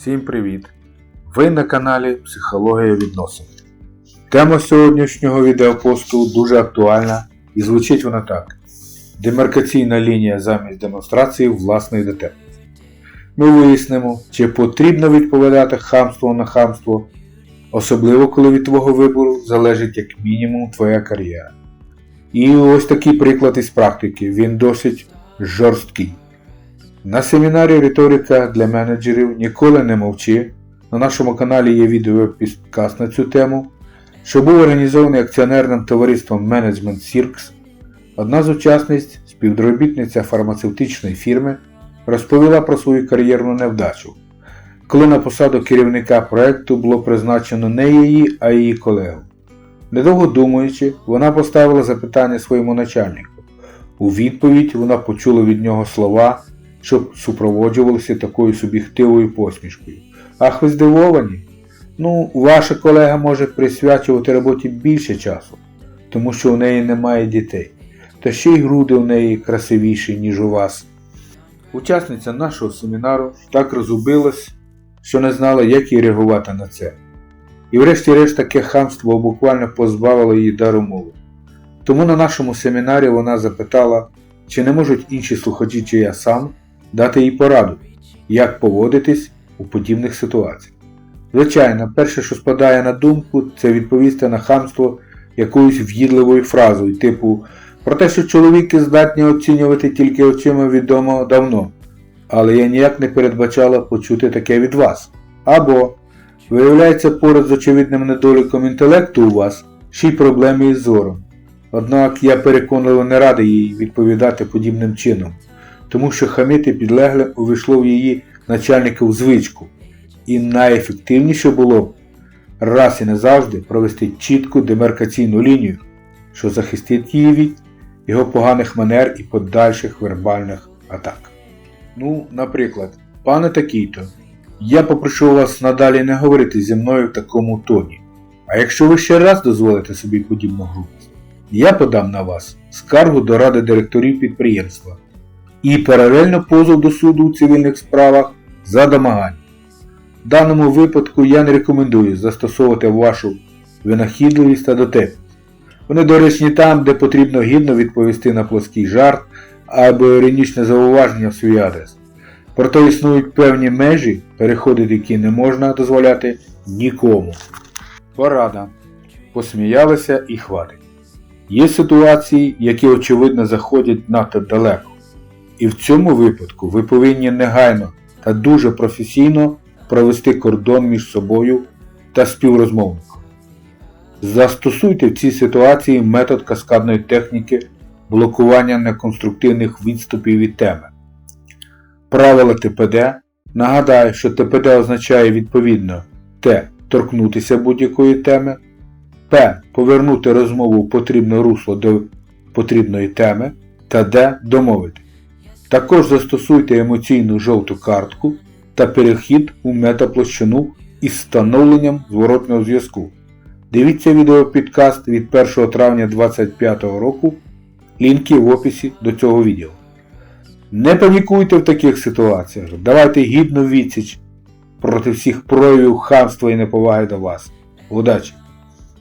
Всім привіт! Ви на каналі Психологія відносин. Тема сьогоднішнього відеопосту дуже актуальна і звучить вона так: Демаркаційна лінія замість демонстрації власної дотепності. Ми вияснимо, чи потрібно відповідати хамство на хамство, особливо коли від твого вибору залежить як мінімум твоя кар'єра. І ось такий приклад із практики, він досить жорсткий. На семінарі Риторика для менеджерів ніколи не мовчи. На нашому каналі є відео підказ на цю тему, що був організований акціонерним товариством Management Circs. Одна з учасниць, співробітниця фармацевтичної фірми, розповіла про свою кар'єрну невдачу, коли на посаду керівника проекту було призначено не її, а її колегу. Недовго думаючи, вона поставила запитання своєму начальнику. У відповідь вона почула від нього слова, що супроводжувалися такою суб'єктивою посмішкою. Ах, ви здивовані? Ну, ваша колега може присвячувати роботі більше часу, тому що у неї немає дітей, та ще й груди у неї красивіші, ніж у вас. Учасниця нашого семінару так розгубилась, що не знала, як їй реагувати на це. І врешті-решт таке хамство буквально позбавило її дару мови. Тому на нашому семінарі вона запитала, чи не можуть інші слухачі, чи я сам, дати їй пораду, як поводитись у подібних ситуаціях. Звичайно, перше, що спадає на думку, це відповісти на хамство якоюсь в'їдливою фразою, типу про те, що чоловіки здатні оцінювати тільки очима відомо давно, але я ніяк не передбачала почути таке від вас. Або, виявляється, поряд з очевидним недоліком інтелекту у вас ще й проблеми із зором. Однак я переконливо не радий їй відповідати подібним чином, тому що хамити підлегле увійшло в її начальникову звичку, і найефективніше було б раз і назавжди провести чітку демаркаційну лінію, що захистить її від його поганих манер і подальших вербальних атак. Ну, наприклад, пане такий-то, я попрошу вас надалі не говорити зі мною в такому тоні. А якщо ви ще раз дозволите собі подібну грубість, я подам на вас скаргу до ради директорів підприємства і паралельно позов до суду у цивільних справах за домагання. В даному випадку я не рекомендую застосовувати вашу винахідливість та дотепність. Вони доречні там, де потрібно гідно відповісти на плоский жарт або іронічне зауваження в свій адрес. Проте існують певні межі, переходити які не можна дозволяти нікому. Порада. Посміялися і хватить. Є ситуації, які очевидно заходять надто далеко. І в цьому випадку ви повинні негайно та дуже професійно провести кордон між собою та співрозмовником. Застосуйте в цій ситуації метод каскадної техніки блокування неконструктивних відступів від теми. Правило ТПД. Нагадаю, що ТПД означає відповідно Т. Торкнутися будь-якої теми, П. Повернути розмову в потрібне русло до потрібної теми та Д. Домовити. Також застосуйте емоційну жовту картку та перехід у метаплощину із встановленням зворотного зв'язку. Дивіться відеопідкаст від 1 травня 2025 року. Лінки в описі до цього відео. Не панікуйте в таких ситуаціях. Давайте гідну відсіч проти всіх проявів хамства і неповаги до вас. Удачі!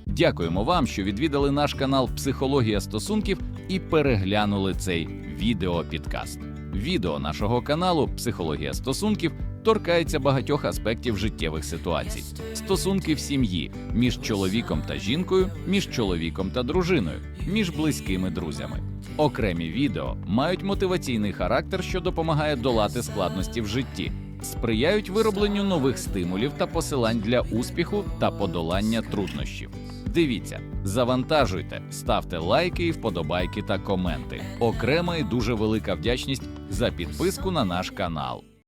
Дякуємо вам, що відвідали наш канал Психологія стосунків і переглянули цей відеопідкаст. Відео нашого каналу Психологія стосунків торкається багатьох аспектів життєвих ситуацій: стосунки в сім'ї, між чоловіком та жінкою, між чоловіком та дружиною, між близькими друзями. Окремі відео мають мотиваційний характер, що допомагає долати складності в житті, сприяють виробленню нових стимулів та посилань для успіху та подолання труднощів. Дивіться, завантажуйте, ставте лайки вподобайки та коменти. Окрема і дуже велика вдячність за підписку на наш канал.